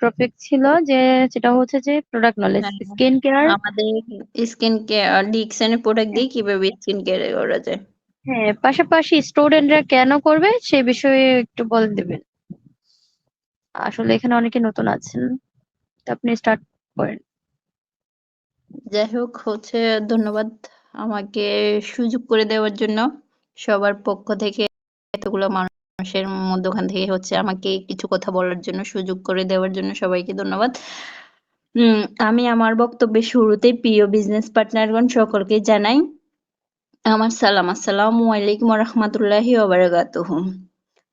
Topic ছিল যে সেটা হচ্ছে যে প্রোডাক্ট নলেজ হ্যাঁ স্কিন কেয়ার আমাদের স্কিন কেয়ার ডিকশনের প্রোডাক্ট দিয়ে কীভাবে স্কিন কেয়ার করা যায়। হ্যাঁ পাশাপাশি স্টুডেন্টরা কেন করবে সে বিষয়ে একটু বলে দেবেন। আসলে এখানে অনেকে নতুন আছেন তো আপনি স্টার্ট করেন। যাই হোক হচ্ছে ধন্যবাদ আমাকে সুযোগ করে দেওয়ার জন্য সবার পক্ষ থেকে এতগুলো মানুষের মধ্যখান থেকে হচ্ছে আমাকে কিছু কথা বলার জন্য, সুযোগ করে দেওয়ার জন্য সবাইকে ধন্যবাদ। আমি আমার বক্তব্যের শুরুতে প্রিয় বিজনেস পার্টনারগণ সকলকে জানাই, আমার সালাম, আসসালামু আলাইকুম রহমতুল্লাহি ওবারাকাতুহু।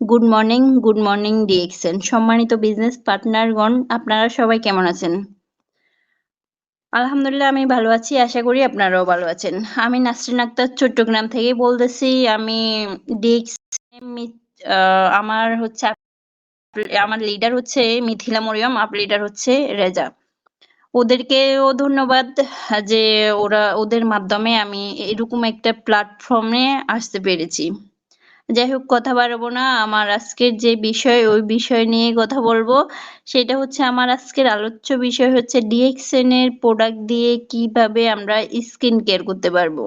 Good morning good morning DXN সম্মানিত বিজনেস পার্টনারগণ আপনারা সবাই কেমন আছেন? আলহামদুলিল্লাহ, আমি ভালো আছি, আশা করি আপনারাও ভালো আছেন। আমি নাসরিন আক্তার চট্টগ্রাম থেকে বলতেছি, আমি ডিএক্স আমার হচ্ছে আমার লিডার হচ্ছে মিথিলা মরিয়ম, আপ লিডার হচ্ছে রেজা। ওদেরকেও ধন্যবাদ যে ওরা, ওদের মাধ্যমে আমি এরকম একটা প্ল্যাটফর্মে আসতে পেরেছি। যাই হোক, কথা বাড়াবো না। আমার আজকের যে বিষয়, ওই বিষয় নিয়ে কথা বলব। সেটা হচ্ছে আমার আজকের আলোচ্য বিষয় হচ্ছে ডিএক্সএন এর প্রোডাক্ট দিয়ে কীভাবে আমরা স্কিন কেয়ার করতে পারব।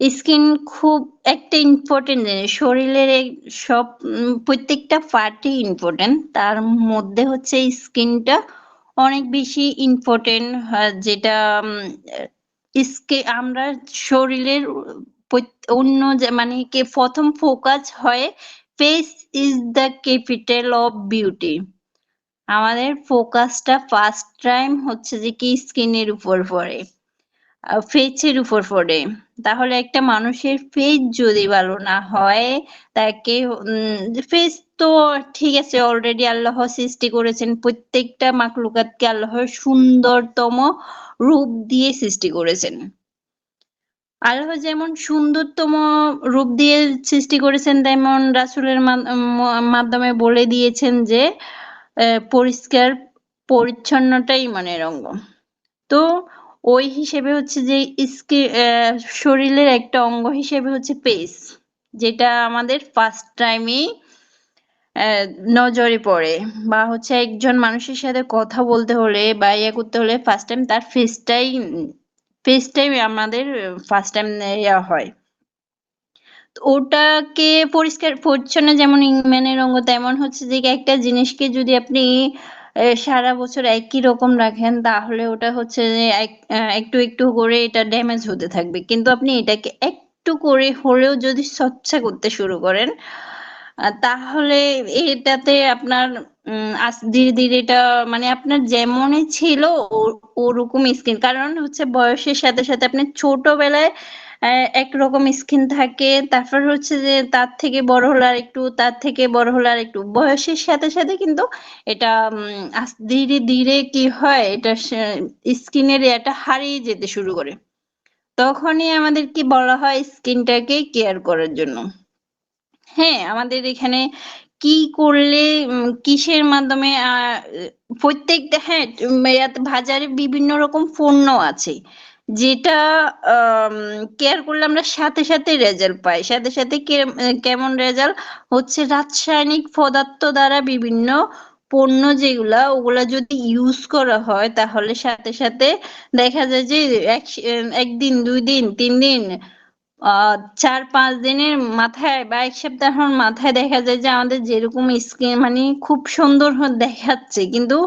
স্কিন খুব একটা ইম্পর্টেন্ট জিনিস। শরীরের সব প্রত্যেকটা পার্টই ইম্পর্টেন্ট তার মধ্যে হচ্ছে স্কিনটা অনেক বেশি ইম্পর্টেন্ট যেটা আমরা শরীরের অন্য যে মানে কে, প্রথম ফোকাস হয় face is the capital of beauty আমাদের ফোকাসটা ফার্স্ট টাইম হচ্ছে যে কি, স্কিনের উপর পড়ে। ফেসের উপর পড়ে। তাহলে একটা মানুষের ফেস যদি ভালো না হয়, তাকে ফেস তো ঠিক আছে অলরেডি আল্লাহ সৃষ্টি করেছেন। প্রত্যেকটা মাকলুকাতকে আল্লাহর সুন্দরতম রূপ দিয়ে সৃষ্টি করেছেন। আল্লাহ যেমন সুন্দরতম রূপ দিয়ে সৃষ্টি করেছেন, তেমন রাসুলের মাধ্যমে বলে দিয়েছেন যে পরিষ্কার পরিচ্ছন্নটাই ইমানের অঙ্গ তো ওই হিসেবে হচ্ছে যে শরীরের একটা অঙ্গ হিসেবে হচ্ছে পেস, যেটা আমাদের ফার্স্ট টাইমই নজরে পড়ে। বা হচ্ছে একজন মানুষের সাথে কথা বলতে হলে বা ইয়ে করতে হলে ফার্স্ট টাইম তার ফেসটাই ফেসটাই আমাদের ফার্স্ট টাইম ইয়া হয়। ওটাকে পরিষ্কার, পরিচ্ছন্ন যেমন ইংম্যানের অঙ্গ, তেমন হচ্ছে যে একটা জিনিসকে যদি আপনি সারা বছর একই রকম রাখেন, তাহলে ওটা হচ্ছে যে একটু একটু করে এটা ড্যামেজ হতে থাকবে। কিন্তু আপনি এটাকে একটু করে হলেও যদি স্বচ্ছ করতে শুরু করেন তাহলে এটাতে আপনার ধীরে ধীরে এটা মানে আপনার যেমনই ছিল ওরকম স্কিন কারণ হচ্ছে বয়সের সাথে সাথে আপনি ছোটবেলায় একরকম স্কিন থাকে। তারপর হচ্ছে যে, তার থেকে বড় হলে আর একটু, তার থেকে বড় হলে আর একটু। বয়সের সাথে সাথে কিন্তু এটা ধীরে ধীরে কি হয়, এটা স্কিনের এটা হারিয়ে যেতে শুরু করে। তখনই আমাদের কি বলা হয় স্কিনটাকে কেয়ার করার জন্য। হ্যাঁ আমাদের এখানে কি করলে কিসের মাধ্যমে প্রত্যেকটা হ্যাঁ বাজারে বিভিন্ন রকম পণ্য আছে। যেটা কেয়ার করলে আমরা সাথে সাথে রেজাল্ট পাই। সাথে সাথে কেমন রেজাল্ট হচ্ছে রাসায়নিক পদার্থ দ্বারা বিভিন্ন পণ্য যেগুলা, ওগুলা যদি ইউজ করা হয়, তাহলে সাথে সাথে দেখা যায় যে একদিন, দুই দিন, তিন দিন চার, পাঁচ দিনের মাথায় বা এক সপ্তাহের মাথায় দেখা যায় যে আমাদের যেরকম স্কিন মানে খুব সুন্দর দেখাচ্ছে। কিন্তু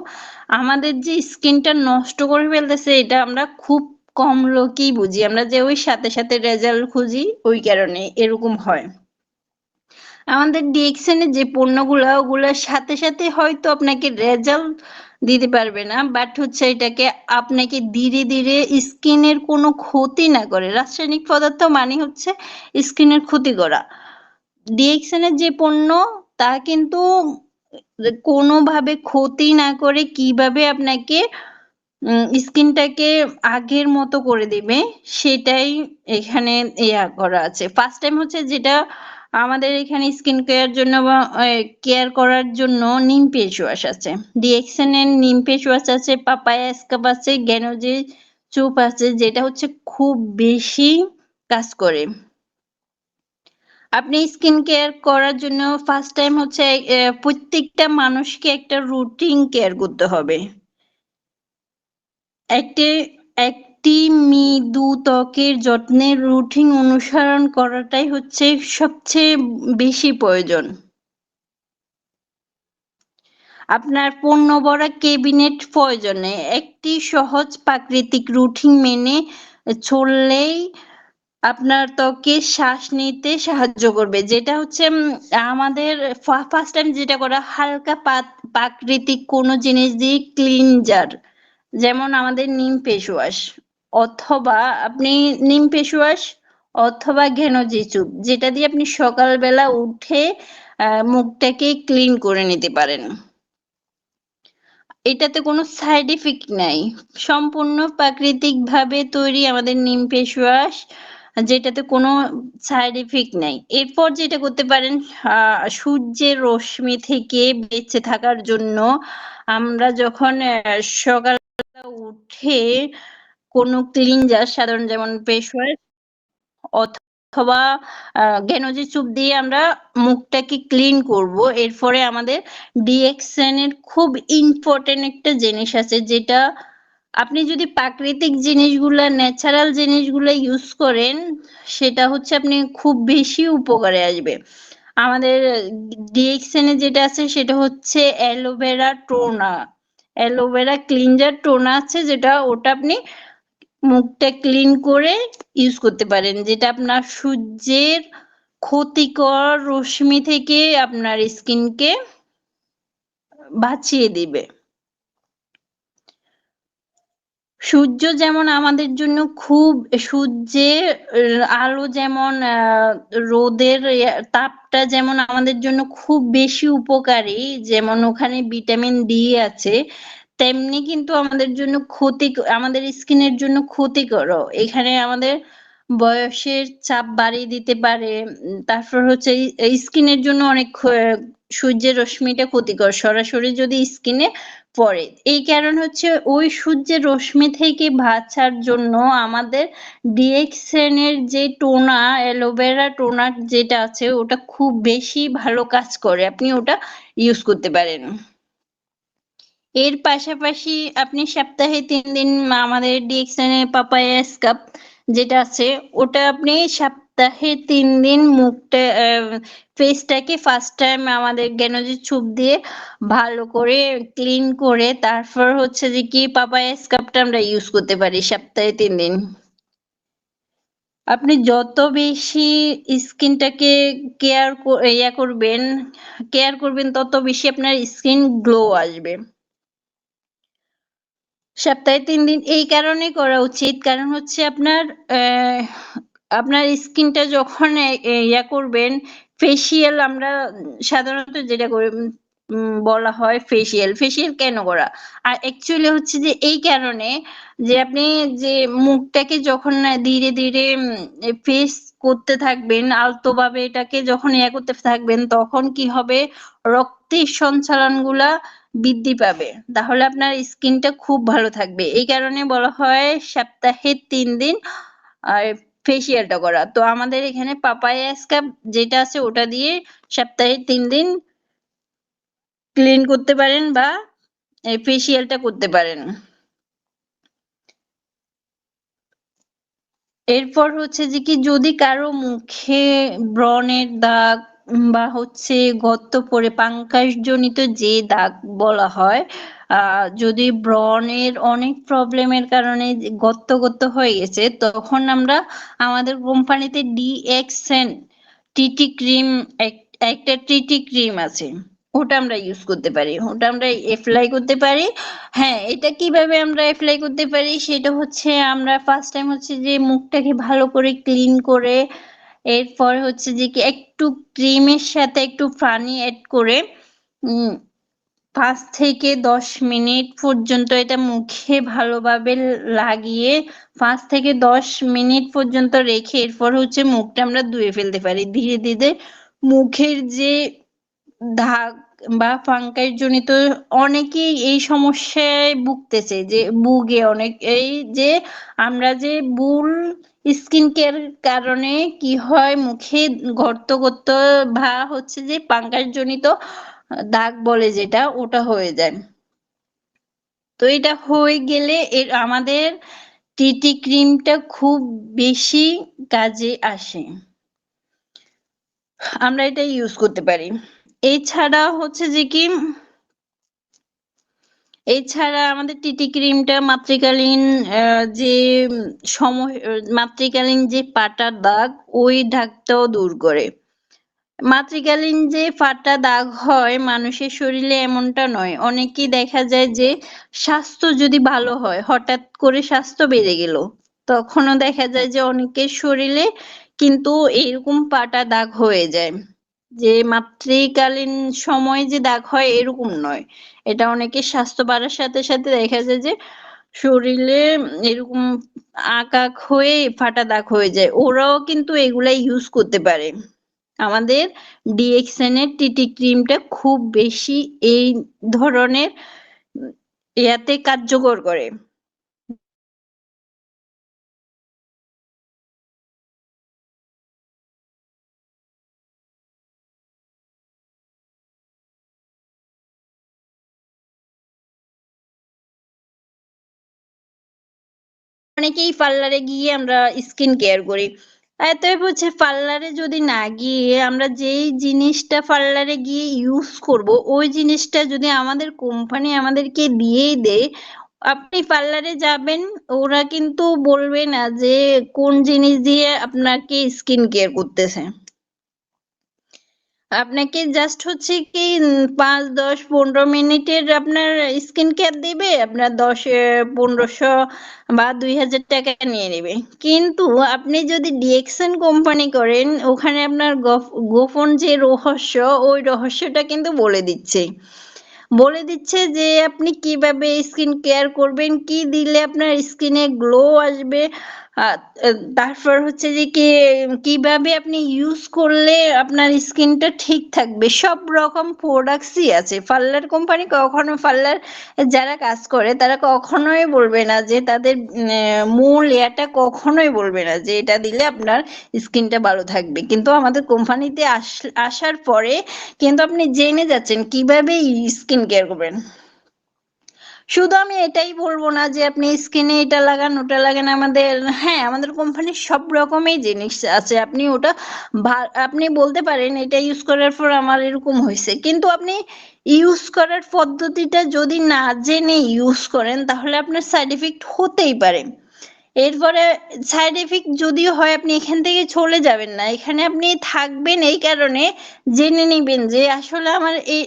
আমাদের যে স্কিনটা নষ্ট করে ফেলতেছে, এটা আমরা খুব কম লোকই বুঝি। আমরা যে ওই সাথে সাথে রেজাল্ট খুঁজি, ওই কারণে এরকম হয়। আমাদের ডিএক্সএন যে পণ্যগুলো, ওগুলোর সাথে সাথে হয়তো আপনাকে রেজাল্ট দিতে পারবে না বাট হচ্ছে এটাকে আপনাকে ধীরে ধীরে স্কিনের কোনো ক্ষতি না করে। রাসায়নিক পদার্থ মানে হচ্ছে স্কিনের ক্ষতি করা। ডিএক্সএন এর যে পণ্য, তা কিন্তু কোনোভাবে ক্ষতি না করে কীভাবে আপনাকে স্কিনটাকে আগের মতো করে দিবে, সেটাই এখানে ইয়া করা আছে। ফার্স্ট টাইম হচ্ছে যেটা আমাদের এখানে স্কিন কেয়ার জন্য বা কেয়ার করার জন্য নিম ফেস ওয়াশ আছে। ডিএক্সএন এর নিম ফেস ওয়াশ আছে, পাপায়া স্কাপ আছে গ্যানোজি চুপ আছে, যেটা হচ্ছে খুব বেশি কাজ করে। আপনি স্কিন কেয়ার করার জন্য ফার্স্ট টাইম হচ্ছে প্রত্যেকটা মানুষকে একটা রুটিন কেয়ার করতে হবে। একটি একটি মৃদু ত্বকের যত্নের রুটিন অনুসরণ করাটাই হচ্ছে সবচেয়ে বেশি প্রয়োজন। আপনার পণ্য ভরা কেবিনেট প্রয়োজনে একটি সহজ প্রাকৃতিক রুটিন মেনে চললেই আপনার ত্বকে শ্বাস নিতে সাহায্য করবে, যেটা হচ্ছে আমাদের ফার্স্ট টাইম যেটা করা, হালকা প্রাকৃতিক কোনো জিনিস দিয়ে ক্লিনজার যেমন আমাদের নিম ফেস অথবা আপনি নিম ফেস ওয়াশ অথবা ঘেনজি চুপ যেটা দিয়ে আপনি সকালবেলা উঠে মুখটাকে ক্লিন করে নিতে পারেন। এটাতে কোনো সাইড ইফেক্ট নাই। সম্পূর্ণ প্রাকৃতিক ভাবে তৈরি আমাদের নিম ফেস যেটাতে কোনো সাইড ইফেক্ট নাই। এরপর যেটা করতে পারেন সূর্যের রশ্মি থেকে বেঁচে থাকার জন্য আমরা যখন সকালবেলা উঠে কোনো ক্লিনজার সাধারণ যেমন ওয়াশ অথবা গেনজি চুপ দিয়ে আমরা মুখটাকে ক্লিন করব। এরপরে আমাদের ডিএক্সএন এর খুব ইম্পর্টেন্ট একটা জিনিস আছে যেটা আপনি যদি প্রাকৃতিক জিনিসগুলা, ন্যাচারাল জিনিসগুলা ইউজ করেন, সেটা হচ্ছে আপনি খুব বেশি উপকারে আসবে। আমাদের ডিএক্সএন যেটা আছে সেটা হচ্ছে aloe vera toner. Aloe vera cleanser tone আছে যেটা ওটা আপনি মুখটা ক্লিন করে ইউজ করতে পারেন। যেটা আপনার সূর্যের ক্ষতিকর রশ্মি থেকে আপনার স্কিনকে বাঁচিয়ে দিবে। সূর্য যেমন আমাদের জন্য খুব সূর্যের আলো যেমন রোদের তাপটা যেমন আমাদের জন্য খুব বেশি উপকারী, যেমন ওখানে ভিটামিন ডি আছে, তেমনি কিন্তু আমাদের জন্য ক্ষতি আমাদের স্কিনের জন্য ক্ষতিকর এখানে আমাদের বয়সের চাপ বাড়িয়ে দিতে পারে তারপর হচ্ছে স্কিনের জন্য অনেক সূর্যের রশ্মিটা ক্ষতিকর, সরাসরি যদি স্কিনে পড়ে। এই কারণ হচ্ছে ওই সূর্যের রশ্মি থেকে বাঁচার জন্য আমাদের ডিএক্সএন এর যে টোনা অ্যালোভেরা টোনার যেটা আছে, ওটা খুব বেশি ভালো কাজ করে। আপনি ওটা ইউজ করতে পারেন। এর পাশাপাশি আপনি সপ্তাহে তিন দিন আমাদের ডিএক্সএন এর পাপায়া স্কাপ যেটা আছে, ওটা আপনি সপ্তাহে তিন দিন মুখটা ফেসটাকে ফার্স্ট টাইম আমাদের গ্যানোজি চুপ দিয়ে ভালো করে ক্লিন করে তারপর হচ্ছে যে কি পাপায়া স্কাপটা আমরা ইউজ করতে পারি সপ্তাহে তিন দিন। আপনি যত বেশি স্কিনটাকে কেয়ার ইয়া করবেন কেয়ার করবেন তত বেশি আপনার স্কিন গ্লো আসবে। সপ্তাহে তিন দিন, এই কারণে করা উচিত। কারণ হচ্ছে আপনার আপনার স্কিনটা যখন ইয়া করবেন ফেসিয়াল আমরা সাধারণত যেটা করি বলা হয় ফেসিয়াল ফেসিয়াল কেন করা? আর অ্যাকচুয়ালি হচ্ছে যে এই কারণে যে আপনি যে মুখটাকে যখন ধীরে ধীরে ফেস করতে থাকবেন আলতো ভাবে এটাকে যখন ইয়া করতে থাকবেন, তখন কি হবে? রক্তের সঞ্চালনগুলা বৃদ্ধি পাবে। তাহলে আপনার স্কিনটা খুব ভালো থাকবে। এই কারণে বলা হয় সপ্তাহে তিন দিন আর ফেসিয়ালটা করা। তো আমাদের এখানে পাপায়া স্কাব যেটা আছে ওটা দিয়ে সপ্তাহে তিন দিন ক্লিন করতে পারেন বা ফেসিয়ালটা করতে পারেন। এরপর হচ্ছে যে কি, যদি কারও মুখে ব্রণের দাগ বা হচ্ছে গর্ত পরে পাঙ্কাশ জনিত যে দাগ বলা হয় যদি ব্রণের অনেক প্রবলেমের কারণে গর্ত গর্ত হয়ে গেছে, তখন আমরা আমাদের কোম্পানিতে ডিএক্সএন টিটি ক্রিম একটা টিটি ক্রিম আছে, ওটা আমরা ইউজ করতে পারি। ওটা আমরা অ্যাপ্লাই করতে পারি। হ্যাঁ এটা কীভাবে আমরা অ্যাপ্লাই করতে পারি? সেটা হচ্ছে আমরা ফার্স্ট টাইম হচ্ছে যে মুখটাকে ভালো করে ক্লিন করে এরপর হচ্ছে যে কি একটু ক্রিমের সাথে একটু পানি অ্যাড করে পাঁচ থেকে দশ মিনিট পর্যন্ত এটা মুখে ভালোভাবে লাগিয়ে পাঁচ থেকে দশ মিনিট পর্যন্ত রেখে এরপর হচ্ছে মুখটা আমরা ধুয়ে ফেলতে পারি। ধীরে ধীরে মুখের যে দাগ বা ফাঙ্গাস জনিত অনেকেই এই সমস্যায় ভুগতেছে যে, ভুগে অনেক, এই যে আমরা যে বুল স্কিন কেয়ার কারণে কি হয়? মুখে গর্ত গর্ত ভা হচ্ছে যে পাঙ্কাস জনিত দাগ বলে যেটা, ওটা হয়ে যায়। তো এটা হয়ে গেলে এর আমাদের টিটি ক্রিমটা খুব বেশি কাজে আসে। আমরা এটা ইউজ করতে পারি। এছাড়া হচ্ছে যে কি এছাড়া আমাদের টিটি ক্রিমটা মাতৃকালীন যে সময় মাতৃকালীন যে পাটার দাগ, ওই দাগটাও দূর করে। মাতৃকালীন যে ফাটা দাগ হয়, মানুষের শরীরে এমনটা নয়। অনেকেই দেখা যায় যে স্বাস্থ্য যদি ভালো হয়, হঠাৎ করে স্বাস্থ্য বেড়ে গেল, তখনও দেখা যায় যে অনেকের শরীরে কিন্তু এরকম পাটা দাগ হয়ে যায়। যে মাতৃকালীন সময় যে দাগ হয় এরকম নয়। এটা অনেকে স্বাস্থ্য বাড়ার সাথে সাথে দেখা যায় যে শরীরে এরকম আকাক হয়ে ফাটা দাগ হয়ে যায়। ওরাও কিন্তু এগুলা ইউজ করতে পারে। আমাদের ডিএক্সএন এর টিটি ক্রিমটা খুব বেশি এই ধরনের ইয়াতে কার্যকর করে। অনেকেই পার্লারে গিয়ে আমরা স্কিন কেয়ার করি। অতএব হচ্ছে পার্লারে যদি না গিয়ে আমরা যেই জিনিসটা পার্লারে গিয়ে ইউজ করব, ওই জিনিসটা যদি আমাদের কোম্পানি আমাদেরকে দিয়েই দেয়, আপনি পার্লারে যাবেন, ওরা কিন্তু বলবে না যে কোন জিনিস দিয়ে আপনাকে স্কিন কেয়ার করতেছে। আপনাকে জাস্ট হচ্ছে কি পাঁচ, দশ, পনেরো মিনিটের আপনার স্কিন কেয়ার দিবে, আপনার দশ পনেরোশো বা দুই হাজার টাকা নিয়ে নেবে। কিন্তু আপনি যদি ডিএক্সএন কোম্পানি করেন, ওখানে আপনার গোপন যে রহস্য, ওই রহস্যটা কিন্তু বলে দিচ্ছে। বলে দিচ্ছে যে আপনি কীভাবে স্কিন কেয়ার করবেন, কি দিলে আপনার স্কিনে গ্লো আসবে তারপর হচ্ছে যে কি, কীভাবে আপনি ইউজ করলে আপনার স্কিনটা ঠিক থাকবে? সব রকম প্রোডাক্টসই আছে। পার্লার কোম্পানি কখনো পার্লার যারা কাজ করে, তারা কখনোই বলবে না যে তাদের মূল এটা কখনোই বলবে না যে এটা দিলে আপনার স্কিনটা ভালো থাকবে। কিন্তু আমাদের কোম্পানিতে আসার পরে কিন্তু আপনি জেনে যাচ্ছেন কীভাবে স্কিন কেয়ার করবেন। শুধু আমি এটাই বলব না যে আপনি স্কিনে এটা লাগান, ওটা লাগান, আমাদের হ্যাঁ আমাদের কোম্পানির সব রকমই জিনিস আছে। আপনি ওটা আপনি বলতে পারেন এটা ইউজ করার পর আমার এরকম হয়েছে। কিন্তু আপনি ইউজ করার পদ্ধতিটা যদি না জেনে ইউজ করেন, তাহলে আপনার সাইড এফেক্ট হতেই পারে। এরপরে সাইড এফেক্ট যদিও হয়, আপনি এখান থেকে চলে যাবেন না। এখানে আপনি থাকবেন এই কারণে জেনে নেবেন যে আসলে আমার এই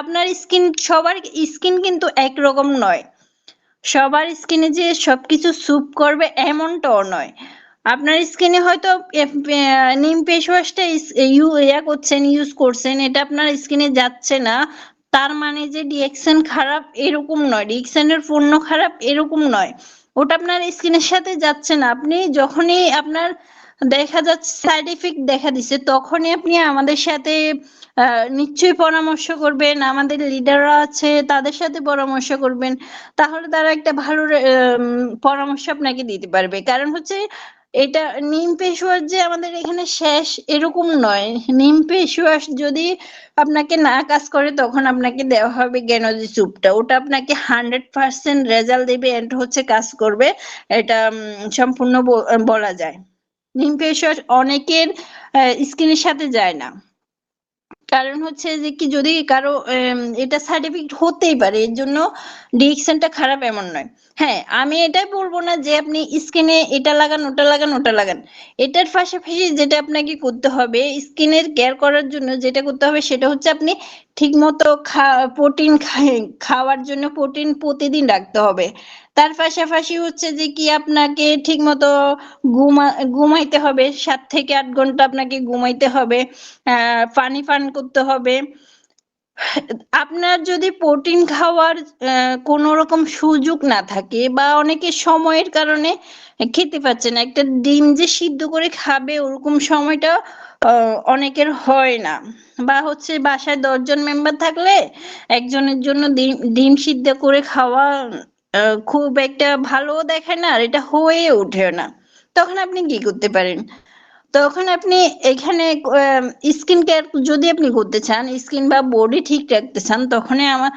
আপনার স্কিন সবার স্কিন কিন্তু একরকম নয়। সবার স্কিনে যে সবকিছু স্যুপ করবে এমনটাও নয়। আপনার স্কিনে হয়তো নিম ফেস ওয়াশটা ইয়া করছেন ইউজ করছেন, এটা আপনার স্কিনে যাচ্ছে না। তার মানে যে ডিএক্সএন খারাপ এরকম নয় ডিএক্সএন এর পণ্য খারাপ এরকম নয়। ওটা আপনার স্কিনের সাথে যাচ্ছে না। আপনি যখনই আপনার দেখা যাচ্ছে সাইড এফেক্ট দেখা দিচ্ছে, তখনই আপনি আমাদের সাথে নিশ্চয়ই পরামর্শ করবেন। আমাদের লিডাররা আছে, তাদের সাথে পরামর্শ করবেন। তাহলে তারা একটা ভালো পরামর্শ আপনাকে দিতে পারবে। কারণ হচ্ছে এটা নিম ফেস যে আমাদের এখানে শেষ এরকম নয়। নিম ফেস যদি আপনাকে না কাজ করে, তখন আপনাকে দেওয়া হবে গেনজি চুপটা ওটা আপনাকে হান্ড্রেড পার্সেন্ট রেজাল্ট দেবে এন্ড হচ্ছে কাজ করবে। এটা সম্পূর্ণ বলা যায়। নিম ফেস অনেকের স্কিনের সাথে যায় না। কারণ হচ্ছে যে কি যদি কারও এটা সাইড এফেক্ট হতেই পারে, এর জন্য ডিরেকশনটা খারাপ এমন নয়। হ্যাঁ আমি এটাই বলব না যে আপনি স্কিনে এটা লাগান, ওটা লাগান ওটা লাগান। এটার পাশাপাশি যেটা আপনাকে করতে হবে স্কিনের কেয়ার করার জন্য যেটা করতে হবে সেটা হচ্ছে আপনি ঠিকমতো প্রোটিন খাওয়ার জন্য প্রোটিন প্রতিদিন রাখতে হবে। তার পাশাপাশি হচ্ছে যে কি আপনাকে ঠিকমতো ঘুমা, ঘুমাইতে হবে, সাত থেকে আট ঘণ্টা আপনাকে ঘুমাইতে হবে পানি পান করতে হবে। আপনার যদি প্রোটিন খাওয়ার কোনো রকম সুযোগ না থাকে বা অনেকে সময়ের কারণে খেতে পাচ্ছে না, একটা ডিম যে সিদ্ধ করে খাবে ওরকম সময়টা অনেকের হয় না। বা হচ্ছে বাসায় দশজন মেম্বার থাকলে একজনের জন্য ডিম ডিম সিদ্ধ করে খাওয়া খুব একটা ভালো দেখায় না আর এটা হয়ে ওঠে না। তখন আপনি কি করতে পারেন? তখন আপনি এখানে স্কিন কেয়ার যদি আপনি করতে চান স্কিন বা বডি ঠিক রাখতে চান তখন আমার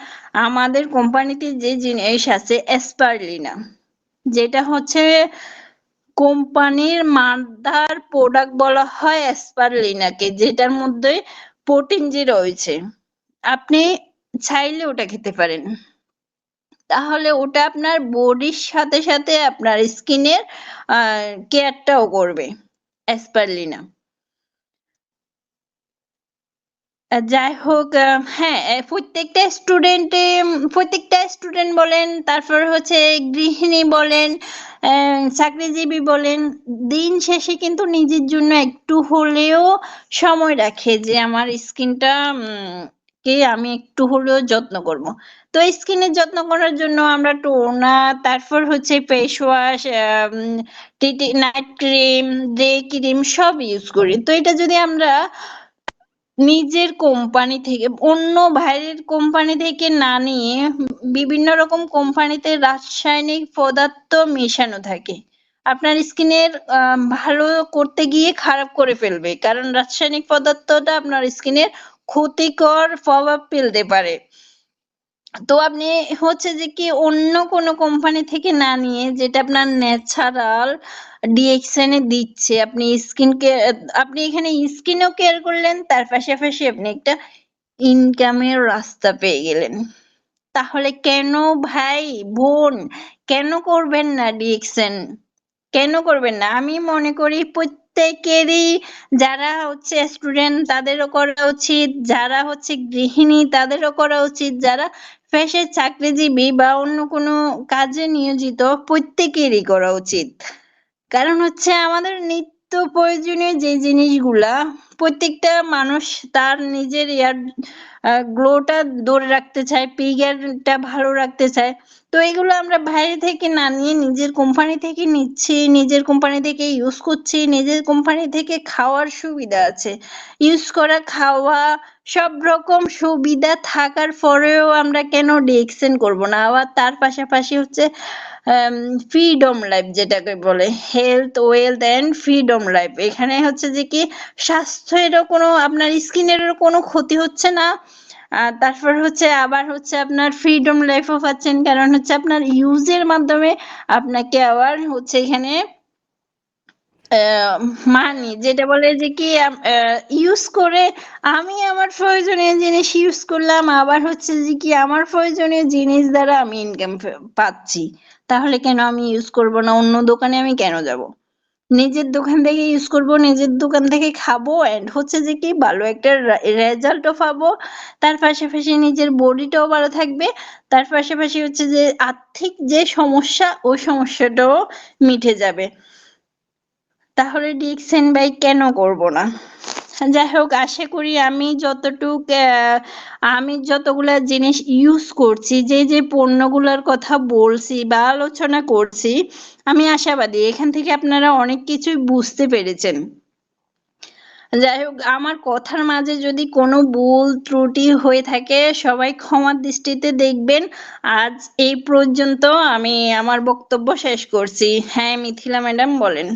আমাদের কোম্পানিতে যে জিনিস আছে অ্যাসপারলিনা যেটা হচ্ছে কোম্পানির মাদার প্রোডাক্ট বলা হয় অ্যাসপারলিনাকে যেটার মধ্যে প্রোটিন যে রয়েছে, আপনি চাইলে ওটা খেতে পারেন। তাহলে ওটা আপনার বডির সাথে সাথে আপনার স্কিনের কেয়ারটাও করবে অ্যাসপারলিনা যাই হোক হ্যাঁ প্রত্যেকটা স্টুডেন্টে প্রত্যেকটা স্টুডেন্ট বলেন, তারপর হচ্ছে গৃহিণী বলেন চাকরিজীবী বলেন, দিন শেষে কিন্তু নিজের জন্য একটু হলেও সময় রাখে যে আমার স্কিনটা কে আমি একটু হলেও যত্ন করব। তো স্কিনের যত্ন করার জন্য আমরা টোনার তারপর হচ্ছে face wash night cream day cream সব ইউজ করি। তো এটা যদি আমরা নিজের কোম্পানি থেকে, অন্য বাইরের কোম্পানি থেকে না নিয়ে বিভিন্ন রকম কোম্পানিতে রাসায়নিক পদার্থ মেশানো থাকে। আপনার স্কিনের ভালো করতে গিয়ে খারাপ করে ফেলবে, কারণ রাসায়নিক পদার্থটা আপনার স্কিনের ক্ষতিকর প্রভাব ফেলতে পারে। তো আপনি হচ্ছে যে কি অন্য কোনো কোম্পানি থেকে না নিয়ে যেটা আপনার ন্যাচারাল এ দিচ্ছে, আপনি স্কিন কেয়ার আপনি এখানে স্কিনও কেয়ার করলেন, তার পাশাপাশি আপনি একটা ইনকামের রাস্তা পেয়ে গেলেন। তাহলে কেন ভাই, বোন, কেন করবেন না ডিএক্সএন কেন করবেন না? আমি মনে করি প্রত্যেকেরই যারা হচ্ছে স্টুডেন্ট তাদেরও করা উচিত, যারা হচ্ছে গৃহিণী তাদেরও করা উচিত, যারা পেশায় চাকরিজীবী বা অন্য কোনো কাজে নিয়োজিত প্রত্যেকেরই করা উচিত। কারণ হচ্ছে আমাদের নিত্য প্রয়োজনীয় যে জিনিসগুলা প্রত্যেকটা মানুষ তার নিজের ইয়ার গ্লোটা ধরে রাখতে চায় পিগারটা ভালো রাখতে চায় তো এগুলো আমরা বাইরে থেকে না নিয়ে নিজের কোম্পানি থেকে নিচ্ছি, নিজের কোম্পানি থেকে ইউজ করছি, নিজের কোম্পানি থেকে খাওয়ার সুবিধা আছে। ইউজ করা, খাওয়া, সব রকম সুবিধা থাকার পরেও আমরা কেন ডিএক্সেন করব না? আবার তার পাশাপাশি হচ্ছে ফ্রিডম লাইফ যেটাকে বলে health wealth and freedom life এখানে হচ্ছে যে কি, স্বাস্থ্যেরও কোনো, আপনার স্কিনেরও কোনো ক্ষতি হচ্ছে না। তারপর হচ্ছে আবার হচ্ছে আপনার ফ্রিডম লাইফও পাচ্ছেন। কারণ হচ্ছে আপনার ইউজের মাধ্যমে আপনাকে আবার হচ্ছে এখানে মানি যেটা বলে যে কি ইউজ করে আমি আমার প্রয়োজনীয় জিনিস ইউজ করলাম, আবার হচ্ছে যে কি আমার প্রয়োজনীয় জিনিস দ্বারা আমি ইনকাম পাচ্ছি। তাহলে কেন আমি ইউজ করব না? অন্য দোকানে আমি কেন যাব? নিজের দোকান থেকে ইউজ করব, নিজের দোকান থেকে খাব অ্যান্ড হচ্ছে যে কি ভালো একটা রেজাল্টও পাবো। তার পাশাপাশি নিজের বডিটাও ভালো থাকবে। তার পাশাপাশি হচ্ছে যে আর্থিক যে সমস্যা ওই সমস্যাটাও মিটে যাবে। তাহলে ডিএক্সএন বাই কেন করব না? যাই হোক, আশা করি আমি যতটুক আমি যতগুলা জিনিস ইউজ করছি, যে যে পণ্যগুলোর কথা বলছি বা আলোচনা করছি, আমি আশাবাদী। এখান থেকে আপনারা অনেক কিছুই বুঝতে পেরেছেন। যাই হোক, আমার কথার মাঝে যদি কোনো ভুল ত্রুটি হয়ে থাকে, সবাই ক্ষমার দৃষ্টিতে দেখবেন। আজ এই পর্যন্ত আমি আমার বক্তব্য শেষ করছি। হ্যাঁ মিথিলা ম্যাডাম, বলেন।